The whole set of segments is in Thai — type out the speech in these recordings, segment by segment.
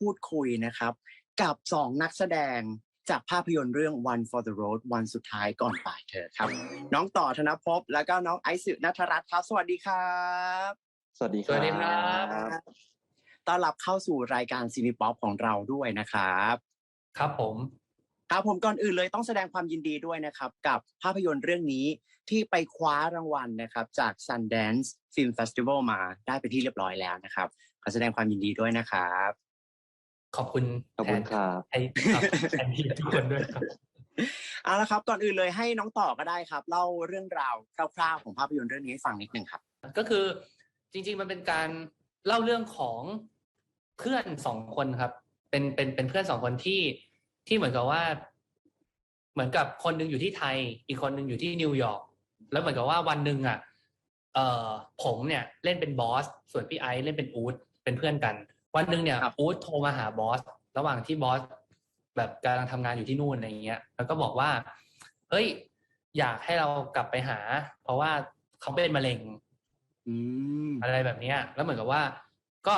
พูดคุยนะครับ กับสองนักแสดงจากภาพยนตร์เรื่อง One for the Road วันสุดท้ายก่อนบ่ายเธอครับ น้องต่อธนภพแล้วก็น้องไอซ์สุนัทรัตน์ครับสวัสดีครับ สวัสดีคสรับวัสดีครับต้อนรับเข้าสู่รายการซีนิป๊อปของเราด้วยนะครับ ครับผมครับผมก่อนอื่นเลยต้องแสดงความยินดีด้วยนะครับ กับภาพยนตร์เรื่องนี้ที่ไปคว้ารางวัลนะครับ จาก Sundance Film Festival มาได้ไปนที่เรียบร้อยแล้วนะครับขอแสดงความยินดีด้วยนะครับ ขอบคุณขอบคุณครับไทยครับแทนที่ทุกคนด้วยครับเอาละครับก่อนอื่นเลยให้น้องต่อก็ได้ครับเล่าเรื่องราวคร่าวๆของภาพยนตร์เรื่องนี้ให้ฟังนิดนึงครับ ก็คือจริง ๆ มันเป็นการเล่าเรื่องของเพื่อนสองคนครับ เป็นเป็นเป็นเพื่อนสองคนที่ที่เหมือนกับว่า เหมือนกับคนหนึงอยู่ที่ไทย อีกคนหนึงอยู่ที่นิวยอร์กแล้วเหมือนกับว่าวันหนึ่งอะ เอ่อผมเนี่ย เล่นเป็นบอส ส่วนพี่ไอซ์เล่นเป็นอูดเป็นเพื่อนกัน วันหนึ่งเนี่ยครับอูดโทรมาหาบอสระหว่างที่บอสแบบกำลังทำงานอยู่ที่นู่นอะไรอย่างเงี้ย แล้วก็บอกว่า เฮ้ย อยากให้เรากลับไปหา เพราะว่าเขาเป็นมะเร็งอืมอะไรแบบเนี้ย แล้วเหมือนกับว่า ก็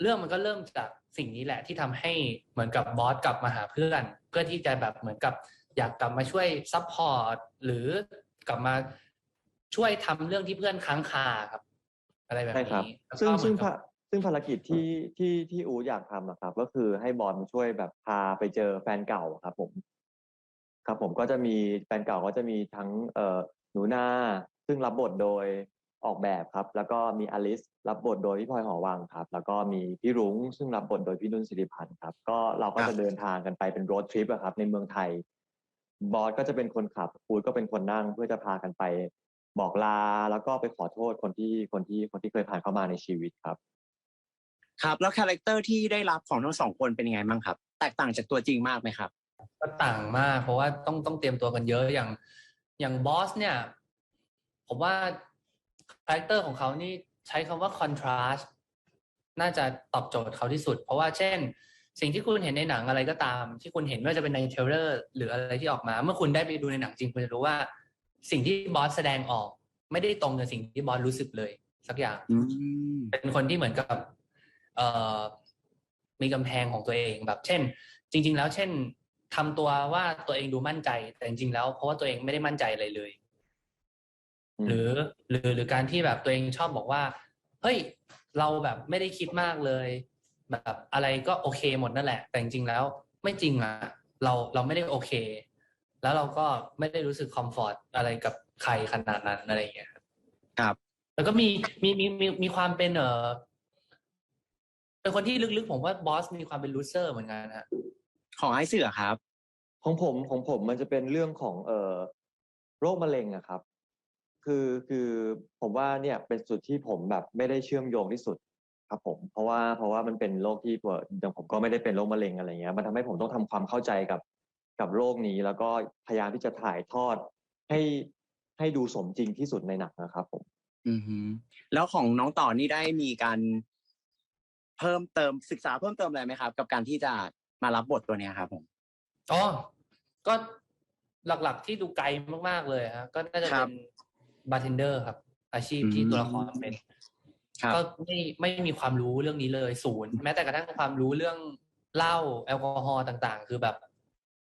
เรื่องมันก็เริ่มจากสิ่งนี้แหละที่ทำให้เหมือนกับบอสกลับมาหาเพื่อน เพื่อที่จะแบบเหมือนกับ อยากกลับมาช่วยซัพพอร์ตหรือกลับมาช่วยทำเรื่องที่เพื่อนค้างคาครับ อะไรแบบใช่ครับนี้แล้วก็ซึ่งเหมืซึ่องนกับภา ซึ่งภารกิจที่ที่ที่อูอยากทำอะครับ ก็คือให้บอลมาช่วยแบบพาไปเจอแฟนเก่าครับ ผม ครับ ผมก็จะมีแฟนเก่าก็จะมีทั้งเอ่อหนูนาซึ่งรับบทโดยออกแบบครับ แล้วก็มีอลิสรับบทโดยพี่พลอยหอวังครับ แล้วก็มีพี่รุ้งซึ่งรับบทโดยพี่นุ่นสิริพันธ์ครับ ก็เราก็ครัจะบเดินทางกันไปเป็นโรดทริปอะครับ ในเมืองไทย บอสก็จะเป็นคนขับอูดก็เป็นคนนั่งเพื่อจะพากันไปบอกลาแล้วก็ไปขอโทษคนที่คนที่คนที่เคยผ่านเข้ามาในชีวิตครับ ครับ แล้วคาแรคเตอร์ที่ได้รับของทั้งสองคนเป็นยังไงบ้างครับ แตกต่างจากตัวจริงมากไหมครับก็ต่างมาก เพราะว่าต้องต้องเตรียมตัวกันเยอะอย่าง อย่างบอสเนี่ย ผมว่าคาแรคเตอร์ของเขานี่ใช้คำว่า contrast น่าจะตอบโจทย์เขาที่สุด เพราะว่าเช่น สิ่งที่คุณเห็นในหนังอะไรก็ตาม ที่คุณเห็นไม่ว่าจะเป็นในเทรลเลอร์หรืออะไรที่ออกมา เมื่อคุณได้ไปดูในหนังจริงคุณจะรู้ว่า สิ่งที่บอสแสดงออก ไม่ได้ตรงกับสิ่งที่บอสรู้สึกเลย สักอย่างอืมเป็นคนที่เหมือนกับเอ่อ มีกำแพงของตัวเองแบบ เช่น จริง ๆ แล้ว เช่นทำตัวว่าตัวเองดูมั่นใจ แต่จริงๆแล้วเพราะว่าตัวเองไม่ได้มั่นใจอะไรเลยอืมหรือหรือหรือการที่แบบตัวเองชอบบอกว่า เฮ้ย เราแบบไม่ได้คิดมากเลย แบบอะไรก็โอเคหมดนั่นแหละ แต่จริงๆแล้วไม่จริงอะเราเราไม่ได้โอเค แล้วเราก็ไม่ได้รู้สึกคอมฟอร์ตอะไรกับใครขนาดนั้นอะไรอย่างเงี้ยครับ แล้วก็มีมีมีมีมีความเป็นเออ เป็นคนที่ลึกๆ ผมว่าบอสมีความเป็นลูเซอร์เหมือนกันฮะของไอซ์เสือครับ ของผมของผมมันจะเป็นเรื่องของเอ่อโรคมะเร็งอะครับ คือคือผมว่าเนี่ยเป็นจุดที่ผมแบบไม่ได้เชื่อมโยงที่สุดครับผม เพราะว่าเพราะว่ามันเป็นโรคที่ตัวอย่างผมก็ไม่ได้เป็นโรคมะเร็งอะไรเงี้ย มันทำให้ผมต้องทำความเข้าใจกับกับโรคนี้ แล้วก็พยายามที่จะถ่ายทอดให้ให้ดูสมจริงที่สุดในหนังนะครับผม อือฮึแล้วของน้องต่อนี่ได้มีการ เพิ่มเติมศึกษาเพิ่มเติมอะไรไหมครับ กับการที่จะมารับบทตัวเนี้ยครับผมอ๋อก็หลักๆที่ดูไกลมากๆเลยฮะก็น่าจะครัเป็บนบาร์เทนเดอร์ครับ อาชีพที่อืมตัวละครเป็นครับก็ไม่ไม่มีความรู้เรื่องนี้เลยศูนย์แม้แต่กระทั่งความรู้เรื่องเหล้าแอลกอฮอล์ต่างๆ คือแบบ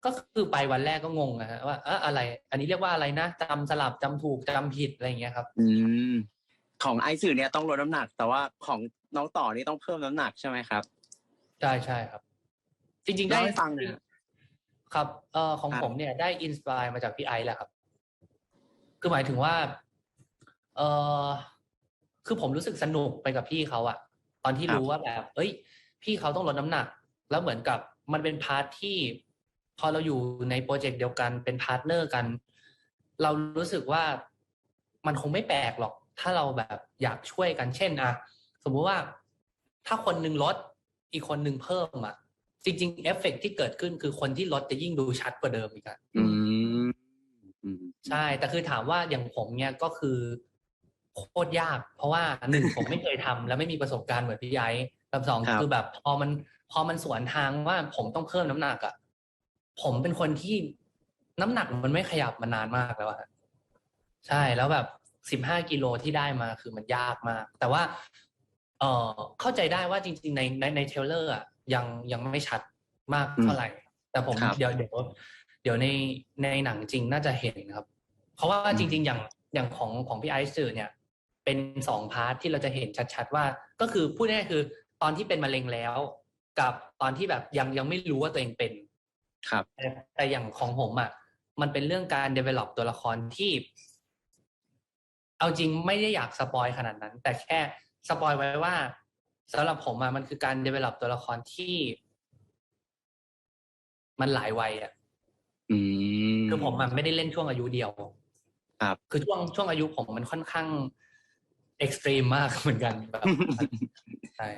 ก็คือไปวันแรกก็งงนะฮะว่าเอะอะไร อันนี้เรียกว่าอะไรนะจำสลับจำถูกจำผิดอะไรอย่างเงี้ยครับ อืม ของไอซ์สื่อเนี่ยต้องลดน้ำหนัก แต่ว่าของน้องต่อนี่ต้องเพิ่มน้ำหนักใช่ไหมครับ ใช่ใช่ครับ จริง ๆ ได้เล่าให้ฟังหน่อย ครับครับเอ่อของครับผมเนี่ยได้อินสปายมาจากพี่ไอซ์แหละครับ คือหมายถึงว่าเออคือผมรู้สึกสนุกไปกับพี่เขาอะตอนที่รู้ว่าแบบ เอ้ย พี่เขาต้องลดน้ำหนัก แล้วเหมือนกับมันเป็นพาร์ทที่ พอเราอยู่ในโปรเจกต์เดียวกันเป็นพาร์ทเนอร์กัน เรารู้สึกว่ามันคงไม่แปลกหรอก ถ้าเราแบบอยากช่วยกันเช่นอะสมมุติว่าถ้าคนหนึ่งลดอีกคนหนึ่งเพิ่มอะจริงๆเอฟเฟกต์ที่เกิดขึ้นคือคนที่ลดจะยิ่งดูชัดกว่าเดิมอีกอะอืมอืมใช่ แต่คือถามว่าอย่างผมเนี่ยก็คือโคตรยาก เพราะว่าหนึ่งผมไม่เคยทำแล้วไม่มีประสบการณ์เหมือนพี่ไย้กับสองครับคือแบบพอมันพอมันสวนทางว่าผมต้องเพิ่มน้ำหนักอะผมเป็นคนที่น้ำหนักมันไม่ขยับมานานมากแล้วอะใช่แล้วแบบ สิบห้ากิโลที่ได้มาคือมันยากมาก แต่ว่า เออเข้าใจได้ว่าจริง ๆ ในในในเทรลเลอร์อะยังยังไม่ชัดมากอืมเท่าไหร่ แต่ผมครับเดี๋ยวเดี๋ยวเดี๋ยวในในหนังจริงน่าจะเห็นครับ เพราะว่าอืมจริง ๆ อย่างอย่างของของพี่ไอซ์สื่อเนี่ย เป็นสองพาร์ทที่เราจะเห็นชัดๆว่า ก็คือพูดง่ายๆคือตอนที่เป็นมะเร็งแล้ว กับตอนที่แบบยังยังไม่รู้ว่าตัวเองเป็น ครับ แต่แต่อย่างของผมอะมันเป็นเรื่องการ develop ตัวละครที่ เอาจริงไม่ได้อยากสปอยขนาดนั้น แต่แค่สปอยไว้ว่าสำหรับผมอะมันคือการ develop ตัวละครที่ มันหลายวัยอะอืมคือผมอะไม่ได้เล่นช่วงอายุเดียว ครับ คือช่วงช่วงอายุผมมันค่อนข้างเอ็กซ์ตรีมมากเหมือนกันแบบใช่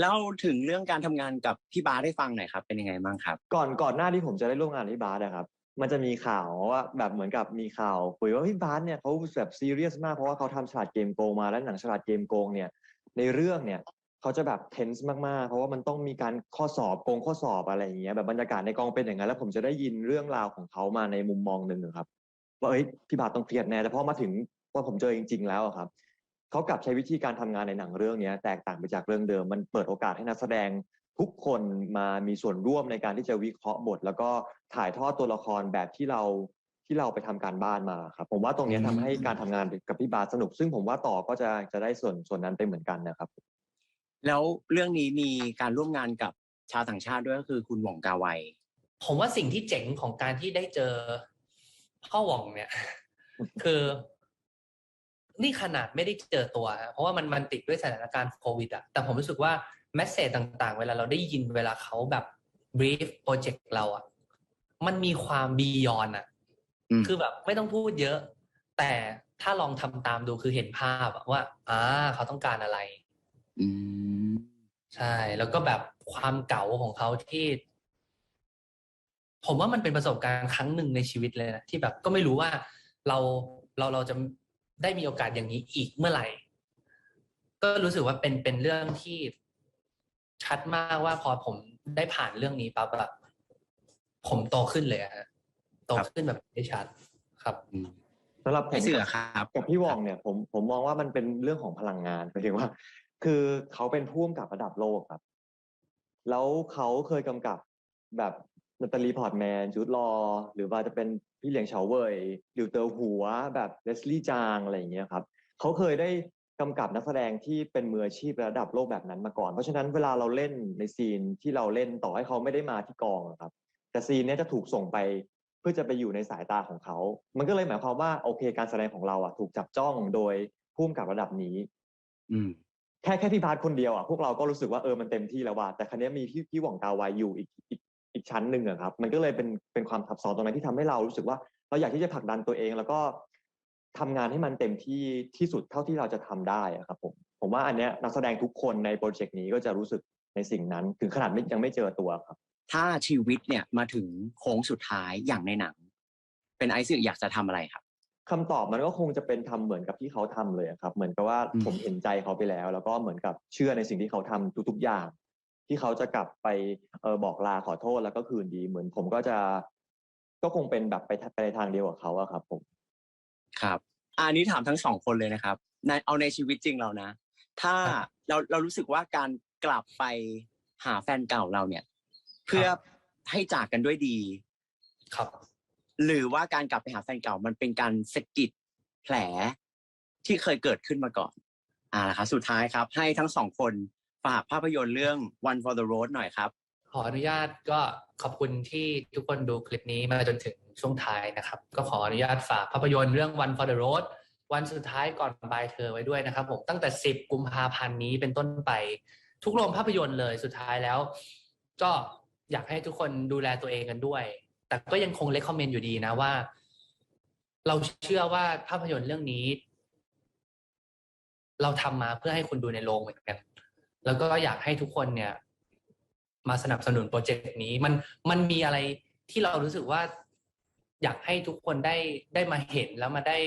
แล้วถึงเรื่องการทำงานกับพี่บาสได้ฟังหน่อยครับ เป็นยังไงบ้างครับ ก่อนก่อนหน้าที่ผมจะได้ร่วมงานกับพี่บาสนะครับ มันจะมีข่าวว่าแบบเหมือนกับมีข่าวคุยว่าพี่บาสเนี่ยเขาแบบซีเรียสมากเพราะว่าเขาทำฉลาดเกมโกงมาแล้วหนังฉลาดเกมโกงเนี่ยในเรื่องเนี่ยเขาจะแบบเทนส์มากๆ เพราะว่ามันต้องมีการข้อสอบโกงข้อสอบอะไรอย่างเงี้ยแบบบรรยากาศในกองเป็นอย่างนั้นแล้วผมจะได้ยินเรื่องราวของเขามาในมุมมองหนึ่งอะครับว่าเอ้ยพี่บาสต้องเครียดแน่แต่พอมาถึงว่าผมเจอจริง ๆ แล้วครับเขากลับใช้วิธีการทำงานในหนังเรื่องเนี้ยแตกต่างไปจากเรื่องเดิมมันเปิดโอกาสให้นักแสดง ทุกคนมามีส่วนร่วมในการที่จะวิเคราะห์บท แล้วก็ถ่ายทอดตัวละครแบบที่เราที่เราไปทำการบ้านมาครับ ผมว่าตรงเนี้ยอืมทำให้การทำงานกับพี่บาสสนุก ซึ่งผมว่าต่อก็จะจะได้ส่วนส่วนนั้นไปเหมือนกันนะครับ แล้วเรื่องนี้มีการร่วมงานกับชาวต่างชาติด้วยก็คือคุณหว่องกาไวผมว่าสิ่งที่เจ๋งของการที่ได้เจอพ่อหว่องเนี่ย คือนี่ขนาดไม่ได้เจอตัวฮะเพราะว่ามันมันติดด้วยสถานการณ์โควิดอะแต่ผมรู้สึกว่า แมสเซจต่างๆ เวลาเราได้ยินเวลาเขาแบบ brief โปรเจกต์เราอะมันมีความบียอนอะอืมคือแบบไม่ต้องพูดเยอะ แต่ถ้าลองทำตามดูคือเห็นภาพอะว่าอ่าเขาต้องการอะไรอืมใช่ แล้วก็แบบความเก๋าของเขาที่ ผมว่ามันเป็นประสบการณ์ครั้งหนึ่งในชีวิตเลยนะที่แบบก็ไม่รู้ว่าเราเราเราจะได้มีโอกาสอย่างนี้อีกเมื่อไหร่ ก็รู้สึกว่าเป็นเป็นเรื่องที่ ชัดมากว่าพอผมได้ผ่านเรื่องนี้ปั๊บแบบผมโตขึ้นเลยอะฮะโตขึ้นแบบได้ชัดครับอืมสำหรับผมไม่เสือครับกับพี่วองเนี่ยผมผมมองว่ามันเป็นเรื่องของพลังงานหมายถึงว่า คือเขาเป็นผู้กำกับระดับโลกครับ แล้วเขาเคยกำกับแบบนาตาลีพอร์ตแมนจูดลอ หรือว่าจะเป็นพี่เหลียงเฉาเว่ยหลิวเตอร์หัว แบบเลสลี่จางอะไรอย่างเงี้ยครับเขาเคยได้ กำกับนักแสดงที่เป็นมืออาชีพระดับโลกแบบนั้นมาก่อน เพราะฉะนั้นเวลาเราเล่นในซีนที่เราเล่นต่อให้เขาไม่ได้มาที่กองอะครับ แต่ซีนเนี้ยจะถูกส่งไปเพื่อจะไปอยู่ในสายตาของเขา มันก็เลยหมายความว่าโอเค การแสดงของเราอะถูกจับจ้องโดยผู้กำกับระดับนี้ อืม แค่แค่พี่บาสคนเดียวอะพวกเราก็รู้สึกว่าเออมันเต็มที่แล้วว่ะแต่ครั้นี้ยมีพี่พี่หว่องกาไวอยู่อีกอีกอีกชั้นหนึ่งอะครับ มันก็เลยเป็นเป็นความทับซ้อนตรงนั้นที่ทำให้เรารู้สึกว่า เราอยากที่จะผลักดันตัวเอง แล้วก็ ทำงานให้มันเต็มที่ที่สุดเท่าที่เราจะทำได้อะครับผมผมว่าอันเนี้ยนักแสดงทุกคนในโปรเจกต์นี้ก็จะรู้สึกในสิ่งนั้น ถึงขนาดไม่ยังไม่เจอตัวครับ ถ้าชีวิตเนี่ยมาถึงโค้งสุดท้ายอย่างในหนัง เป็นไอซ์สึอยากจะทำอะไรครับคำตอบมันก็คงจะเป็นทำเหมือนกับที่เขาทำเลยอะครับ เหมือนกับว่าอืมผมเห็นใจเขาไปแล้ว แล้วก็เหมือนกับเชื่อในสิ่งที่เขาทำทุกๆอย่าง ที่เขาจะกลับไปเออบอกลาขอโทษแล้วก็คืนดี เหมือนผมก็จะ ก็คงเป็นแบบไปไปในทางเดียวกับเขาอะครับ ผม ครับอันนี้ถามทั้งสองคนเลยนะครับในเอาในชีวิตจริงเรานะ ถ้าครับเราเรารู้สึกว่าการกลับไปหาแฟนเก่าเราเนี่ย เพื่อให้จากกันด้วยดี ครับ หรือว่าการกลับไปหาแฟนเก่ามันเป็นการสะกิดแผลที่เคยเกิดขึ้นมาก่อน อ่าละครับสุดท้ายครับ ให้ทั้งสองคนฝากภาพยนตร์เรื่อง One for the Road หน่อยครับข ออนุญาตก็ขอบคุณที่ทุกคนดูคลิปนี้มาจนถึงช่วงท้ายนะครับ ก็ขออนุญาตฝากภาพยนตร์เรื่อง One for the Road วันสุดท้ายก่อนบายเธอไว้ด้วยนะครับผมตั้งแต่ 10 กุมภาพันธ์นี้เป็นต้นไป ทุกโรงภาพยนตร์เลยสุดท้ายแล้ว ก็อยากให้ทุกคนดูแลตัวเองกันด้วย แต่ก็ยังคงเลคคอมเมนต์อยู่ดีนะว่า เราเชื่อว่าภาพยนตร์เรื่องนี้ เราทำมาเพื่อให้คุณดูในโรงเหมือนกันแล้วก็อยากให้ทุกคนเนี่ย มาสนับสนุนโปรเจกต์นี้ มันมันมีอะไรที่เรารู้สึกว่า อยากให้ทุกคนได้ได้มาเห็นแล้วมาได้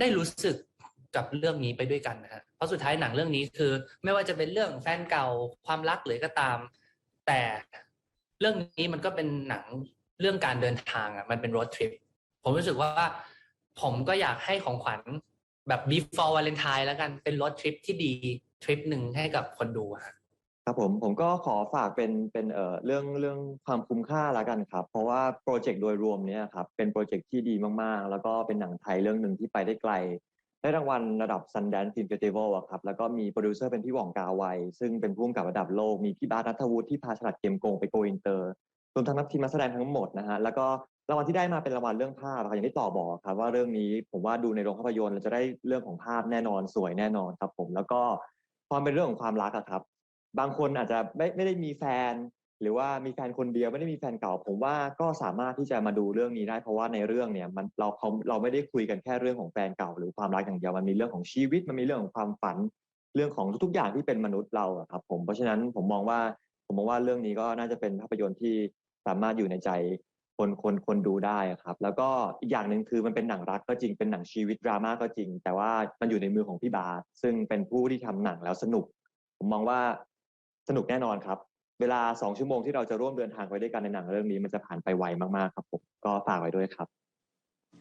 ได้รู้สึกกับเรื่องนี้ไปด้วยกันนะฮะเพราะสุดท้ายหนังเรื่องนี้คือ ไม่ว่าจะเป็นเรื่องแฟนเก่าความรักหรือก็ตาม แต่เรื่องนี้มันก็เป็นหนังเรื่องการเดินทางอะมันเป็นรถทริปผมรู้สึกว่าผมก็อยากให้ของขวัญแบบ before valentine แล้วกันเป็นรถทริปที่ดีทริปหนึ่งให้กับคนดูอะฮะ ครับผมผมก็ขอฝากเป็นเป็นเอ่อเรื่องเรื่องความคุ้มค่าละกันครับ เพราะว่าโปรเจกต์โดยรวมเนี่ยครับเป็นโปรเจกต์ที่ดีมากๆ แล้วก็เป็นหนังไทยเรื่องหนึ่งที่ไปได้ไกล ได้รางวัลระดับ Sundance Film Festival อะครับแล้วก็มีโปรดิวเซอร์เป็นพี่หว่องกาไวซึ่งเป็นผู้กำกับระดับโลก มีพี่บาสนัทวุฒิที่พาฉลัดเกมโกงไปโกอินเตอร์รวมทั้งนักทีมนักแสดงทั้งหมดนะฮะแล้วก็รางวัลที่ได้มาเป็นรางวัลเรื่องภาพอะครับอย่างที่ต่อบอกครับว่าเรื่องนี้ผมว่าดูในโรงภาพยนตร์เราจะได้เรื่องของภาพแน่นอนสวยแน่นอนครับผมแล้วก็ความเป็นเรื่องของความรักอะครับ บางคนอาจจะไม่ไม่ได้มีแฟน หรือว่ามีแฟนคนเดียวไม่ได้มีแฟนเก่า ผมว่าก็สามารถที่จะมาดูเรื่องนี้ได้ เพราะว่าในเรื่องเนี่ยมันเราเขาเราไม่ได้คุยกันแค่เรื่องของแฟนเก่า หรือความรักอย่างเดียวมันมีเรื่องของชีวิตมันมีเรื่องของความฝันเรื่องของทุกๆอย่างที่เป็นมนุษย์เราครับ ผมเพราะฉะนั้นผมมองว่าผมมองว่าเรื่องนี้ก็น่าจะเป็นภาพยนตร์ที่สามารถอยู่ในใจคนคนคนดูได้ครับ แล้วก็อีกอย่างหนึ่งคือมันเป็นหนังรักก็จริงเป็นหนังชีวิตดราม่าก็จริง แต่ว่ามันอยู่ในมือของพี่บาสซึ่งเป็นผู้ที่ทำหนังแล้วสนุก ผมมองว่า สนุกแน่นอนครับ เวลาสองชั่วโมงที่เราจะร่วมเดินทางไปด้วยกันในหนังเรื่องนี้มันจะผ่านไปไวมากๆครับผมก็ฝากไว้ด้วยครับ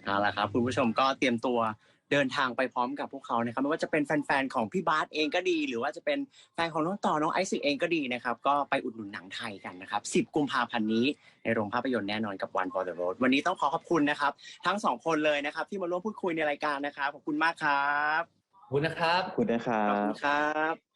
เอาละครับคุณผู้ชมก็เตรียมตัวเดินทางไปพร้อมกับพวกเขานะครับไม่ว่าจะเป็นแฟนๆของพี่บาสเองก็ดี หรือว่าจะเป็นแฟนของน้องต่อน้องไอซ์เองก็ดีนะครับก็ไปอุดหนุนหนังไทยกันนะครับ 10 กุมภาพันธ์นี้ในโรงภาพยนตร์แน่นอนกับ One for the Road วันนี้ต้องขอขอบคุณนะครับ ทั้งสองคนเลยนะครับ ที่มาร่วมพูดคุยในรายการนะครับขอบคุณมากครับขอบคุณนะครับขอบคุณนะครัขอบคุบณครับ